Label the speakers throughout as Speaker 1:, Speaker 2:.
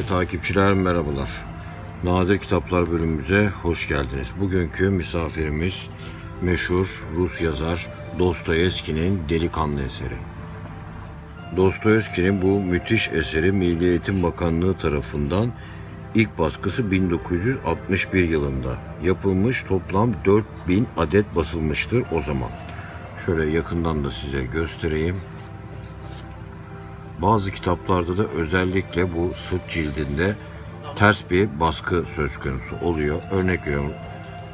Speaker 1: Değerli takipçiler merhabalar. Nadir Kitaplar bölümümüze hoş geldiniz. Bugünkü misafirimiz meşhur Rus yazar Dostoyevski'nin Delikanlı eseri. Dostoyevski'nin bu müthiş eseri Milli Eğitim Bakanlığı tarafından ilk baskısı 1961 yılında yapılmış toplam 4000 adet basılmıştır o zaman. Şöyle yakından da size göstereyim. Bazı kitaplarda da özellikle bu sırt cildinde ters bir baskı söz konusu oluyor. Örnek veriyorum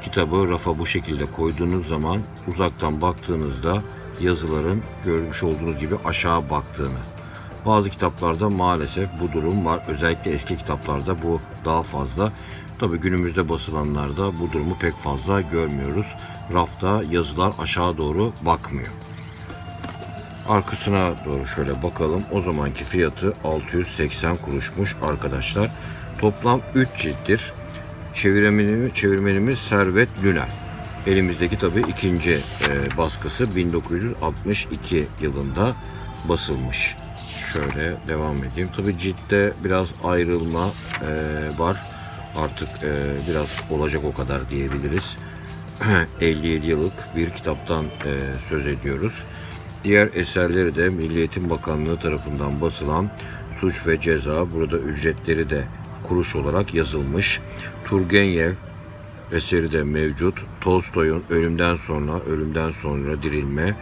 Speaker 1: kitabı rafa bu şekilde koyduğunuz zaman uzaktan baktığınızda yazıların görmüş olduğunuz gibi aşağı baktığını. Bazı kitaplarda maalesef bu durum var. Özellikle eski kitaplarda bu daha fazla. Tabi günümüzde basılanlarda bu durumu pek fazla görmüyoruz. Rafta yazılar aşağı doğru bakmıyor. Arkasına doğru şöyle bakalım. O zamanki fiyatı 680 kuruşmuş arkadaşlar. Toplam 3 cilttir. Çevirmenimiz, çevirmenimiz Servet Lüner. Elimizdeki tabi ikinci e, baskısı 1962 yılında basılmış. Şöyle devam edeyim. Tabi ciltte biraz ayrılma e, var. Artık e, biraz olacak o kadar diyebiliriz. 57 yıllık bir kitaptan e, söz ediyoruz. Diğer eserleri de Milli Eğitim Bakanlığı tarafından basılan Suç ve Ceza, burada ücretleri de kuruş olarak yazılmış. Turgenev eseri de mevcut. Tolstoy'un Ölümden Sonra, Ölümden Sonra Dirilme,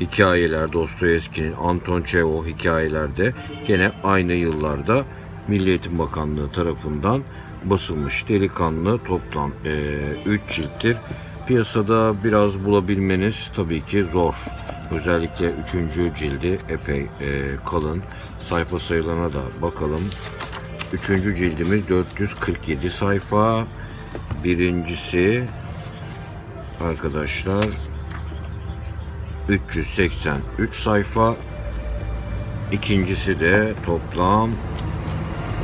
Speaker 1: hikayeler Dostoyevski'nin Anton Çehov hikayelerde gene aynı yıllarda Milli Eğitim Bakanlığı tarafından basılmış. Delikanlı toplam 3 cilttir. Piyasada biraz bulabilmeniz tabii ki zor. Özellikle 3. cildi epey e, kalın. Sayfa sayılarına da bakalım. 3. cildimiz 447 sayfa. Birincisi arkadaşlar 383 sayfa. İkincisi de toplam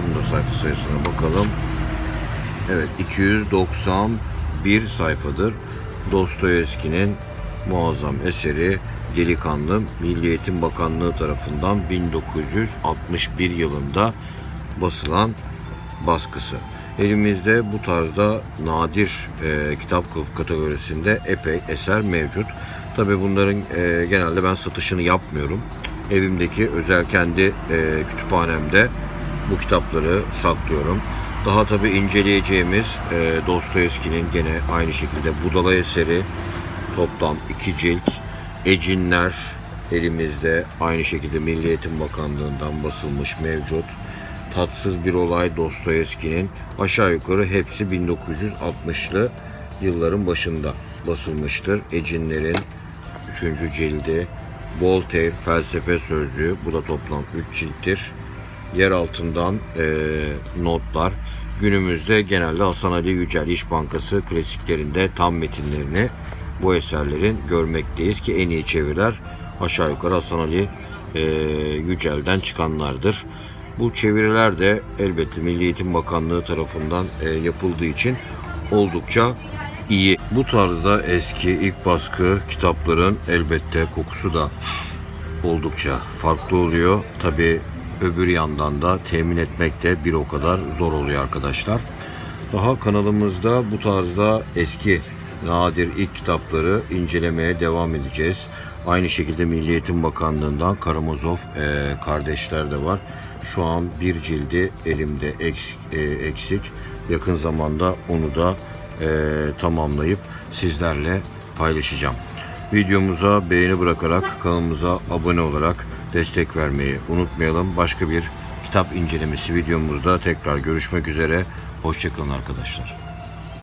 Speaker 1: bunun da sayfa sayısına bakalım. Evet 291 sayfadır. Dostoyevski'nin muazzam eseri Delikanlı Milli Eğitim Bakanlığı tarafından 1961 yılında basılan baskısı. Elimizde bu tarzda nadir e, kitap kategorisinde epey eser mevcut. Tabi bunların e, genelde ben satışını yapmıyorum. Evimdeki özel kendi e, kütüphanemde bu kitapları saklıyorum. Daha tabi inceleyeceğimiz e, Dostoyevski'nin gene aynı şekilde Budala eseri toplam iki cilt. Ecinler elimizde aynı şekilde Milli Eğitim Bakanlığı'ndan basılmış mevcut. Tatsız bir olay Dostoyevski'nin aşağı yukarı hepsi 1960'lı yılların başında basılmıştır. Ecinlerin 3. cildi. Voltaire felsefe sözlüğü bu da toplam 3 cilttir yer altından e, notlar. Günümüzde genelde Hasan Ali Yücel İş Bankası klasiklerinde tam metinlerini bu eserlerin görmekteyiz ki en iyi çeviriler aşağı yukarı Hasan Ali e, Yücel'den çıkanlardır. Bu çeviriler de elbette Milli Eğitim Bakanlığı tarafından e, yapıldığı için oldukça iyi. Bu tarzda eski ilk baskı kitapların elbette kokusu da oldukça farklı oluyor. Tabi öbür yandan da temin etmek de bir o kadar zor oluyor arkadaşlar. Daha kanalımızda bu tarzda eski nadir ilk kitapları incelemeye devam edeceğiz. Aynı şekilde Milli Eğitim Bakanlığı'ndan Karamazov e, kardeşler de var. Şu an bir cildi elimde eksik. E, eksik. Yakın zamanda onu da e, tamamlayıp sizlerle paylaşacağım. Videomuza beğeni bırakarak kanalımıza abone olarak destek vermeyi unutmayalım. Başka bir kitap incelemesi videomuzda tekrar görüşmek üzere. Hoşçakalın arkadaşlar.